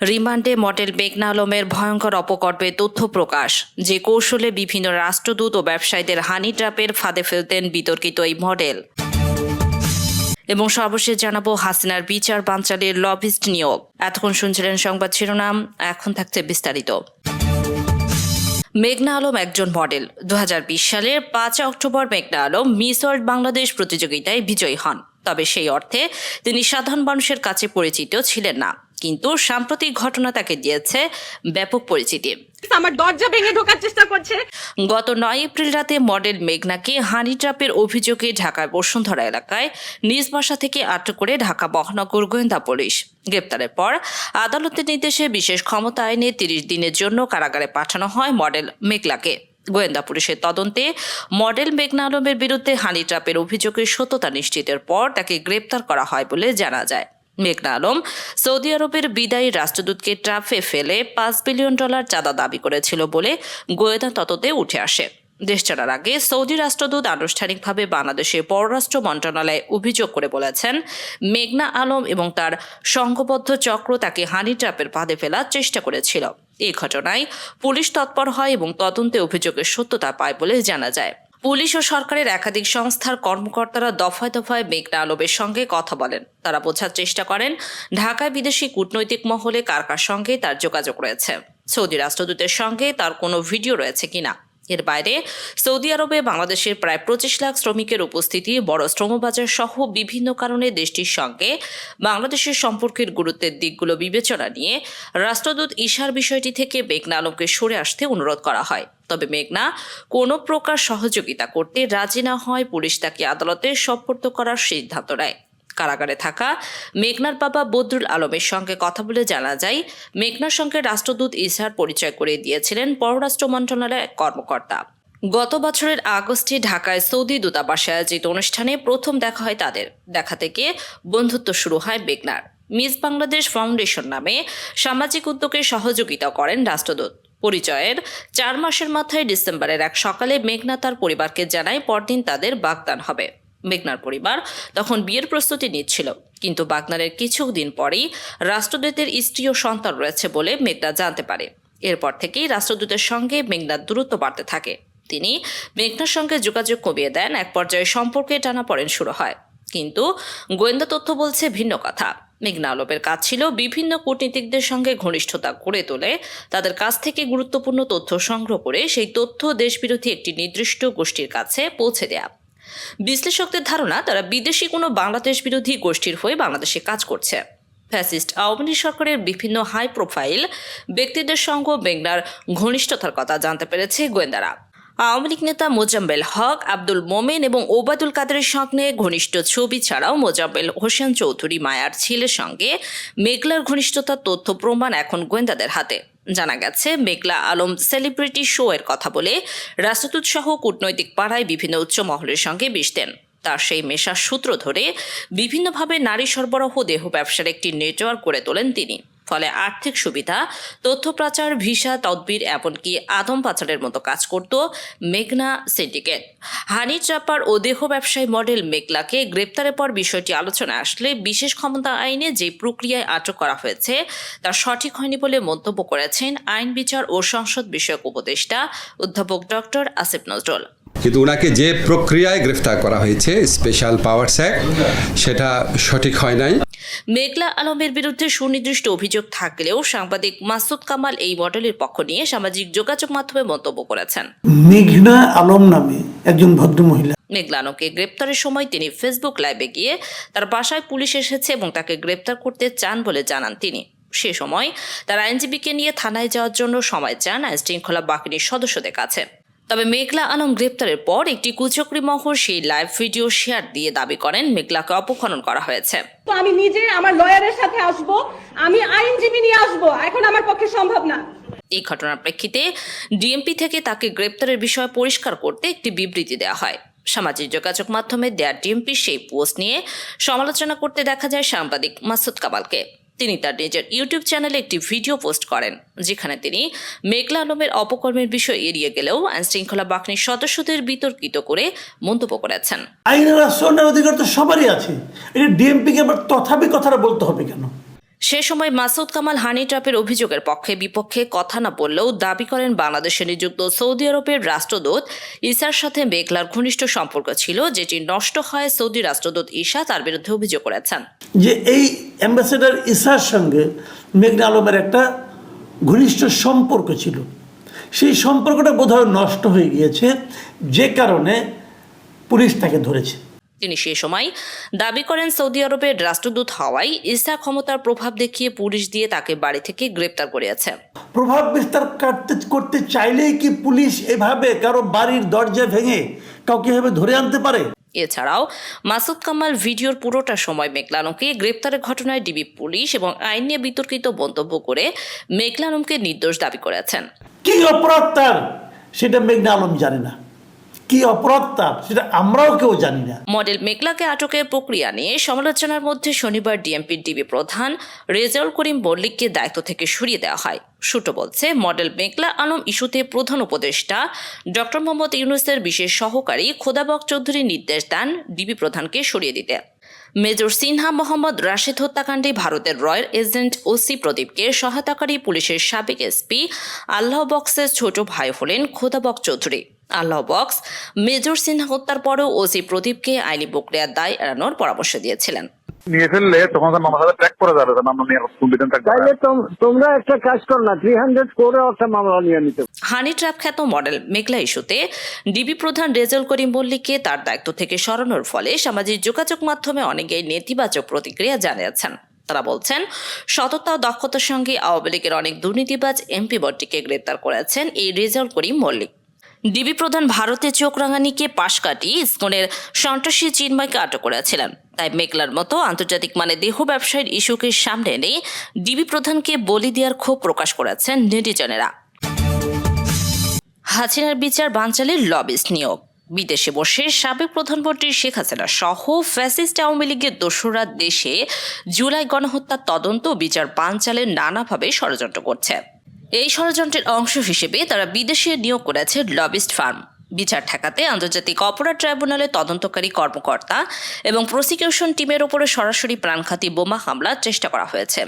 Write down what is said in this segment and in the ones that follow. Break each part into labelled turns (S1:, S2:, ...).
S1: রিমান্ডে মডেল মেঘনা আলমের ভয়ঙ্কর অপকর্পে তথ্য প্রকাশ। যে কৌশলে বিভিন্ন রাষ্ট্রদূত ও ব্যবসায়ীদের হানি ট্রাপের ফাঁদে ফেলতেন বিতর্কিত এই মডেল। এবং সর্বশেষ জানাব হাসিনার বিচার বাঞ্চালের লবিস্ট নিয়োগ। এতক্ষণ শুনছিলেন সংবাদ শিরোনাম, এখন থাকছে বিস্তারিত। মেঘনা আলম একজন মডেল। দু হাজার বিশ সালের পাঁচ অক্টোবর মেঘনা আলম মিস ওয়ার্ল্ড বাংলাদেশ প্রতিযোগিতায় বিজয়ী হন। তবে সেই অর্থে তিনি সাধারণ মানুষের কাছে পরিচিত ছিলেন না। কিন্তু সাম্প্রতিক ঘটনা তাকে দিয়েছে ব্যাপক পরিচিতি।
S2: আমার দরজা ভেঙে ঢোকার চেষ্টা করছে।
S1: গত নয় এপ্রিল রাতে মডেল মেঘনাকে হানি ট্রাপের অভিযোগে ঢাকার বসুন্ধরা এলাকায় নিজ বাসা থেকে আটক করে ঢাকা মহানগর গোয়েন্দা পুলিশ। গ্রেপ্তারের পর আদালতের নির্দেশে বিশেষ ক্ষমতা আইনে তিরিশ দিনের জন্য কারাগারে পাঠানো হয় মডেল মেঘলাকে। গোয়েন্দা পুলিশের তদন্তে মডেল মেঘনা আলমের বিরুদ্ধে হানি ট্রাপের অভিযোগের সত্যতা নিশ্চিতের পর তাকে গ্রেপ্তার করা হয় বলে জানা যায়। মেঘনা আলম সৌদি আরবের বিদায়ী রাষ্ট্রদূতকে ট্রাফে ফেলে পাঁচ বিলিয়ন ডলার চাঁদা দাবি করেছিল বলে গোয়েন্দা তদন্তে উঠে আসে। দেশ ছাড়ার আগে সৌদি রাষ্ট্রদূত আনুষ্ঠানিকভাবে বাংলাদেশের পররাষ্ট্র মন্ত্রণালয়ে অভিযোগ করে বলেছেন, মেঘনা আলম এবং তার সংঘবদ্ধ চক্র তাকে হানি ট্রাপের ফাঁদে ফেলার চেষ্টা করেছিল। এই ঘটনায় পুলিশ তৎপর হয় এবং তদন্তে অভিযোগের সত্যতা পায় বলে জানা যায়। পুলিশ ও সরকারের একাধিক সংস্থার কর্মকর্তারা দফায় দফায় মেঘনা আলমের সঙ্গে কথা বলেন। তারা বোঝার চেষ্টা করেন, ঢাকায় বিদেশি কূটনৈতিক মহলে কার কার সঙ্গে তার যোগাযোগ রয়েছে। সৌদি রাষ্ট্রদূতের সঙ্গে তার কোনো ভিডিও রয়েছে কিনা? এর বাইরে সৌদি আরবে বাংলাদেশের প্রায় পঁচিশ লাখ শ্রমিকের উপস্থিতি, বড় শ্রমবাজার সহ বিভিন্ন কারণে দেশটির সঙ্গে বাংলাদেশের সম্পর্কের গুরুত্বের দিকগুলো বিবেচনা নিয়ে রাষ্ট্রদূত ইশার বিষয়টি থেকে মেঘনা আলমকে সরে আসতে অনুরোধ করা হয়। তবে মেঘনা, কোনো প্রকার সহযোগিতা করতে রাজি না হয়, পুলিশ তাকে আদালতে সোপর্দ করার সিদ্ধান্ত নেয়। কারাগারে থাকা মেঘনার বাবা বদরুল আলমের সঙ্গে কথা বলে জানা যায়, মেঘনার সঙ্গে রাষ্ট্রদূত ইসহার পরিচয় করে দিয়েছিলেন পররাষ্ট্র মন্ত্রণালয়ের এক কর্মকর্তা। গত বছরের আগস্টে ঢাকায় সৌদি দূতাবাসে আয়োজিত অনুষ্ঠানে প্রথম দেখা হয় তাদের। দেখা থেকে বন্ধুত্ব শুরু হয় মেঘনার। মিস বাংলাদেশ ফাউন্ডেশন নামে সামাজিক উদ্যোগে সহযোগিতা করেন রাষ্ট্রদূত। পরিচয়ের চার মাসের মাথায় ডিসেম্বরের এক সকালে মেঘনা তার পরিবারকে জানায় পরদিন তাদের বাগদান হবে। মেঘনার পরিবার তখন বিয়ের প্রস্তুতি নিচ্ছিল। কিন্তু বাগনারের কিছুদিন পরেই রাষ্ট্রদূতের স্ত্রী ও সন্তান রয়েছে বলে মেঘনা জানতে পারে। এরপর থেকেই রাষ্ট্রদূতের সঙ্গে মেঘনার দূরত্ব বাড়তে থাকে। তিনি মেঘনার সঙ্গে যোগাযোগ কমিয়ে দেন, এক পর্যায়ে সম্পর্কে টানা পড়েন শুরু হয়। কিন্তু গোয়েন্দা তথ্য বলছে ভিন্ন কথা। মেঘনা আলোপের কাজ ছিল বিভিন্ন কূটনীতিকদের সঙ্গে ঘনিষ্ঠতা গড়ে তোলে, তাদের কাছ থেকে গুরুত্বপূর্ণ তথ্য সংগ্রহ করে সেই তথ্য দেশবিরোধী একটি নির্দিষ্ট গোষ্ঠীর কাছে পৌঁছে দেয়া। বিশ্লেষকদের ধারণা, তারা বিদেশি কোনো বাংলাদেশ বিরোধী গোষ্ঠীর হয়ে বাংলাদেশে কাজ করছে। ফ্যাসিস্ট আওয়ামী লীগ সরকারের বিভিন্ন হাই প্রোফাইল ব্যক্তিদের সঙ্গে মেঘনার ঘনিষ্ঠতার কথা জানতে পেরেছে গোয়েন্দারা। আওয়ামী লীগ নেতা মোজাম্মেল হক, আব্দুল মোমেন এবং ওবায়দুল কাদেরের সঙ্গে ঘনিষ্ঠ ছবি ছাড়াও মোজাম্মেল হোসেন চৌধুরী মায়ার ছেলের সঙ্গে মেঘলার ঘনিষ্ঠতার তথ্য প্রমাণ এখন গোয়েন্দাদের হাতে। জানা গেছে, মেঘলা আলম সেলিব্রিটি শো এর কথা বলে রাষ্ট্রদূত সহ কূটনৈতিক পাড়ায় বিভিন্ন উচ্চ মহলের সঙ্গে মিশতেন তার সেই মেশার সূত্র ধরে বিভিন্নভাবে নারী সরবরাহ দেহ ব্যবসার একটি নেটওয়ার্ক করে তোলেন তিনি। ফলে আর্থিক সুবিধা, তথ্য পাচার ভিসা, তদবির, এমনকি আদম পাচারের মতো কাজ করত মেঘনা সিন্ডিকেট। হানি ট্রাপার ও দেহ ব্যবসায়ী মডেল মেঘলাকে গ্রেপ্তারের পর বিষয়টি আলোচনায় আসলে বিশেষ ক্ষমতা আইনে যে প্রক্রিয়ায় আটক করা হয়েছে তা সঠিক হয়নি বলে মন্তব্য করেছেন আইন বিচার ও সংসদ বিষয়ক উপদেষ্টা অধ্যাপক ডক্টর আসিফ নজরুল।
S3: কিন্তু ওনাকে যে প্রক্রিয়ায় গ্রেফতার করা হয়েছে, স্পেশাল পাওয়ারস অ্যাক্ট, সেটা সঠিক হয় নাই।
S1: মেঘলা আলমের বিরুদ্ধে সুনির্দিষ্ট অভিযোগ থাকলেও সাংবাদিক মাসুদ কামাল এই মডেলের পক্ষ নিয়ে সামাজিক যোগাযোগ মাধ্যমে মন্তব্য করেছেন।
S4: মেঘনা আলম নামে একজন ভদ্র মহিলা
S1: মেঘলা আলমকে গ্রেপ্তারের সময় তিনি ফেসবুক লাইভে গিয়ে তার বাসায় পুলিশ এসেছে এবং তাকে গ্রেপ্তার করতে চান বলে জানান তিনি। সে সময় তার আইনজীবীকে নিয়ে থানায় যাওয়ার জন্য সময় চান আইন শৃঙ্খলা বাহিনীর সদস্যদের কাছে। তবে মেঘলা আলম গ্রেপ্তারের পর একটি কুচক্রি মহল সেই লাইভ ভিডিও শেয়ার দিয়ে দাবি করেন মেঘলাকে অপহরণ করা হয়েছে।
S2: আমি নিজে আমার লয়ারের সাথে আসব আমি আইনজীবী নিয়ে আসব এখন আমার পক্ষে সম্ভব না।
S1: এই ঘটনার প্রেক্ষিতে ডিএমপি থেকে তাকে গ্রেপ্তারের বিষয় পরিষ্কার করতে একটি বিবৃতি দেওয়া হয়। সামাজিক যোগাযোগ মাধ্যমে দেয়া ডিএমপি সেই পোস্ট নিয়ে সমালোচনা করতে দেখা যায় সাংবাদিক মাসুদ কামালকে। তিনি তার নিজের ইউটিউব চ্যানেলে একটি ভিডিও পোস্ট করেন, যেখানে তিনি মেঘলা আলমের অপকর্মের বিষয় এড়িয়ে গেলেও আইন শৃঙ্খলা বাহিনীর সদস্যদের বিতর্কিত করে মন্তব্য করেছেন।
S4: আইনের আশ্রয়ের অধিকার তো সবারই আছে। এটা ডিএমপিকে আবার তথাপি কথাটা বলতে হবে কেন?
S1: সে সময় মাসুদ কামাল হানি ট্রাপের অভিযোগের পক্ষে বিপক্ষে কথা না বললেও দাবি করেন বাংলাদেশে নিযুক্ত সৌদি আরবের রাষ্ট্রদূত ইসার সাথে মেঘলার ঘনিষ্ঠ সম্পর্ক ছিল, যেটি নষ্ট হয় সৌদি রাষ্ট্রদূত ঈশা তার বিরুদ্ধে অভিযোগ করেছেন।
S4: যে এই অ্যাম্বাসেডার ইসার সঙ্গে মেঘনা আলমের একটা ঘনিষ্ঠ সম্পর্ক ছিল। সেই সম্পর্কটা বোধহয় নষ্ট হয়ে গিয়েছে, যে কারণে পুলিশ তাকে ধরেছে।
S1: তিনি সে সময় দাবি করেন সৌদি আরবের রাষ্ট্রদূত হওয়ায় ইসা ক্ষমতার প্রভাব দেখিয়ে পুলিশ দিয়ে তাকে বাড়ি থেকে গ্রেপ্তার করিয়েছে।
S4: প্রভাব বিস্তার করতে করতে চাইলেই কি পুলিশ এভাবে কারও বাড়ির দরজা ভেঙে কাউকে এভাবে ধরে আনতে পারে?
S1: এছাড়াও মাসুদ কামাল ভিডিওর পুরোটা সময় মেঘলানমকে গ্রেপ্তারের ঘটনায় ডিবি পুলিশ এবং আইন নিয়ে বিতর্কিত মন্তব্য করে মেঘলানমকে নির্দোষ দাবি করেছেন।
S4: কি অপরাধ তার? সেটা মেঘনা আলম জানে না। কি অপরাধ তার, সেটা আমরাও কেউ জানি না।
S1: মডেল মেঘলাকে আটকের প্রক্রিয়া নিয়ে সমালোচনার মধ্যে শনিবার ডিএমপির ডিবি প্রধান রেজাউল করিম মল্লিককে দায়িত্ব থেকে সরিয়ে দেওয়া হয়। সূত্র বলছে, মডেল মেঘলা আলম ইস্যুতে প্রধান উপদেষ্টা ডক্টর মোহাম্মদ ইউনুসের বিশেষ সহকারী খোদাবক চৌধুরী নির্দেশ দেন ডিবি প্রধানকে সরিয়ে দিতে। মেজর সিনহা মোহাম্মদ রাশেদ হত্যাকাণ্ডে ভারতের রয়্যাল এজেন্ট ওসি প্রদীপকে সহায়তাকারী পুলিশের সাবেক এসপি আল্লাহ বক্সের ছোট ভাই হলেন খোদাবক চৌধুরী। আল্লাহ বক্স মেজর সিনহা হত্যার পরেও ওসি প্রদীপকে আইনি প্রক্রিয়ার দায় এড়ানোর পরামর্শ দিয়েছিলেন।
S5: নিয়ে ফেললে তখন তার সাথে ট্র্যাক করে যাবে মামলা নিয়ে কম্পিটেন্ট থাকবে
S6: তাইলে তোমরা একটা কাজ করো না থ্রি হান্ড্রেড করে একটা মামলা নিয়ে নিতে।
S1: হানি ট্র্যাপ খ্যাত মডেল মেঘলা ইস্যুতে ডিবি প্রধান রেজাল করিম মল্লিককে তার দায়িত্ব থেকে সরানোর ফলে সামাজিক যোগাযোগ মাধ্যমে অনেকেই নেতিবাচক প্রতিক্রিয়া জানিয়েছেন। তারা বলছেন সততা ও দক্ষতার সঙ্গে আওয়ামী লীগের অনেক দুর্নীতিবাজ এমপি বটটিকে গ্রেপ্তার করেছেন এই রেজাল করিম মল্লিক। ডিবি প্রধান ভারতে চোখ রাঙানিকে পাশ কাটিয়ে ইসকনের সন্ত্রাসী চিন্ময়কে আটক করেছিলেন। তাই মেঘলার মতো আন্তর্জাতিক মানে দেহ ব্যবসায়ীর ইস্যুকে সামনে এনে ডিবি প্রধানকে বলি দেওয়ার ক্ষোভ প্রকাশ করেছেন নেটিজনেরা। হাসিনার বিচার বানচালের লবিস্ট নিয়োগ। বিদেশে বসে সাবেক প্রধানমন্ত্রী শেখ হাসিনা সহ ফ্যাসিস্ট আওয়ামী লীগের দোসররা দেশে জুলাই গণহত্যার তদন্ত বিচার বানচালের নানাভাবে ষড়যন্ত্র করছে। এই ষড়যন্ত্রের অংশ হিসেবে তারা বিদেশে নিয়োগ করেছে লবিস্ট ফার্ম। বিচার ঠেকাতে আন্তর্জাতিক অপরাধ ট্রাইব্যুনালের তদন্তকারী কর্মকর্তা এবং প্রসিকিউশন টিমের ওপরে সরাসরি প্রাণঘাতী বোমা হামলার চেষ্টা করা হয়েছে।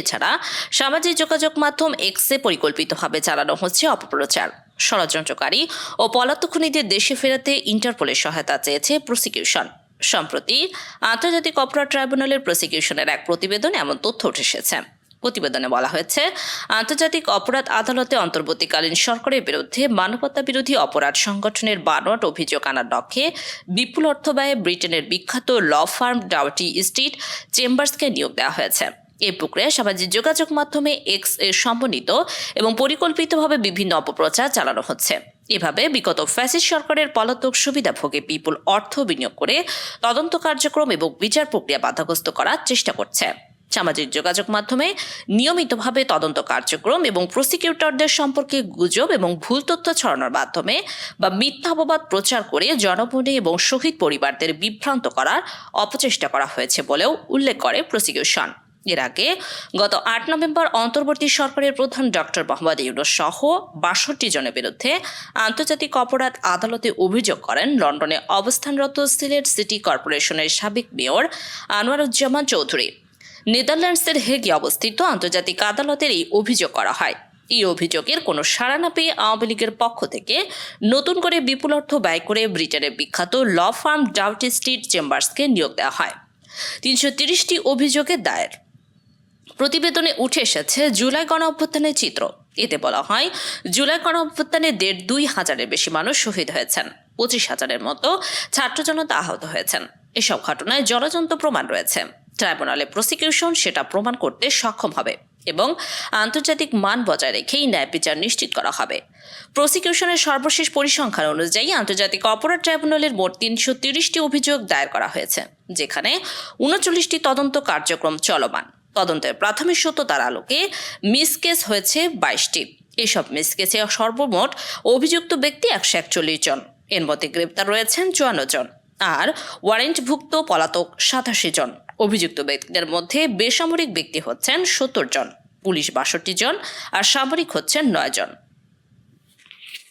S1: এছাড়া সামাজিক যোগাযোগ মাধ্যম এক্সে পরিকল্পিতভাবে চালানো হচ্ছে অপপ্রচার। ষড়যন্ত্রকারী ও পলাতক খুনিদের দেশে ফেরাতে ইন্টারপোলের সহায়তা চেয়েছে প্রসিকিউশন। সম্প্রতি আন্তর্জাতিক অপরাধ ট্রাইব্যুনালের প্রসিকিউশনের এক প্রতিবেদন এমন তথ্য উঠে এসেছে। প্রতিবেদনে বলা হয়েছে, আন্তর্জাতিক অপরাধ আদালতে অন্তর্বর্তীকালীন সরকারের বিরুদ্ধে মানবতা বিরোধী অপরাধ সংগঠনের বানোয়াট অভিযোগ আনার লক্ষ্যে বিপুল অর্থ ব্যয়ে ব্রিটেনের বিখ্যাত ল ফার্ম ডাউটি স্ট্রিট চেম্বার্সকে নিয়োগ দেওয়া হয়েছে। এই প্রক্রিয়ায় সামাজিক যোগাযোগ মাধ্যমে এক্সের সমন্বিত এবং পরিকল্পিতভাবে বিভিন্ন অপপ্রচার চালানো হচ্ছে। এভাবে বিগত ফ্যাসিস্ট সরকারের পলাতক সুবিধাভোগী বিপুল অর্থ বিনিয়োগ করে তদন্ত কার্যক্রম এবং বিচার প্রক্রিয়া বাধাগ্রস্ত করার চেষ্টা করছে। সামাজিক যোগাযোগ মাধ্যমে নিয়মিতভাবে তদন্ত কার্যক্রম এবং প্রসিকিউটরদের সম্পর্কে গুজব এবং ভুল তথ্য ছড়ানোর মাধ্যমে বা মিথ্যা অপবাদ প্রচার করে জনমনে এবং শহীদ পরিবারদের বিভ্রান্ত করার অপচেষ্টা করা হয়েছে বলেও উল্লেখ করে প্রসিকিউশন। এর আগে গত আট নভেম্বর অন্তর্বর্তী সরকারের প্রধান ডক্টর মোহাম্মদ ইউনুস সহ বাষট্টি জনের বিরুদ্ধে আন্তর্জাতিক অপরাধ আদালতে অভিযোগ করেন লন্ডনে অবস্থানরত সিলেট সিটি কর্পোরেশনের সাবেক মেয়র আনোয়ারুজ্জামান চৌধুরী। নেদারল্যান্ডসের হেগে অবস্থিত আন্তর্জাতিক আদালতের এই অভিযোগ করা হয়। এই অভিযোগের কোনো সাড়া না পেয়ে আওয়ামী লীগের পক্ষ থেকে নতুন করে বিপুল অর্থ ব্যয় করে ব্রিটেনের বিখ্যাত ল ফার্ম ডাউটি স্ট্রিট চেম্বার্সকে নিয়োগ দেওয়া হয়। তিনশো তিরিশটি অভিযোগের দায়ের। প্রতিবেদনে উঠে এসেছে জুলাই গণ অভ্যুত্থানের চিত্র। এতে বলা হয়, জুলাই গণ অভ্যুত্থানে দেড় দুই হাজারের বেশি মানুষ শহীদ হয়েছেন। পঁচিশ হাজারের মতো ছাত্র জনতা আহত হয়েছেন। এসব ঘটনায় জলজন্ত প্রমাণ রয়েছে। ট্রাইব্যুনালে প্রসিকিউশন সেটা প্রমাণ করতে সক্ষম হবে এবং আন্তর্জাতিক মান বজায় রেখেই ন্যায় বিচার নিশ্চিত করা হবে। প্রসিকিউশনের সর্বশেষ পরিসংখ্যান অনুযায়ী আন্তর্জাতিক অপরাধ ট্রাইব্যুনালের মোট তিনশো তিরিশটি অভিযোগ দায়ের করা হয়েছে, যেখানে উনচল্লিশটি তদন্ত কার্যক্রম চলমান। তদন্তের প্রাথমিক সত্যতার আলোকে মিস কেস হয়েছে বাইশটি। এসব মিস কেসে সর্বমোট অভিযুক্ত ব্যক্তি একশো একচল্লিশ জন। এর মধ্যে গ্রেপ্তার রয়েছেন চুয়ান্ন জন। আর ওয়ারেন্টভুক্ত পলাতক সাতাশি জন। অভিযুক্ত ব্যক্তিদের মধ্যে বেসামরিক ব্যক্তি হচ্ছেন সত্তর জন, পুলিশ বাষট্টি জন, আর সামরিক হচ্ছেন নয় জন।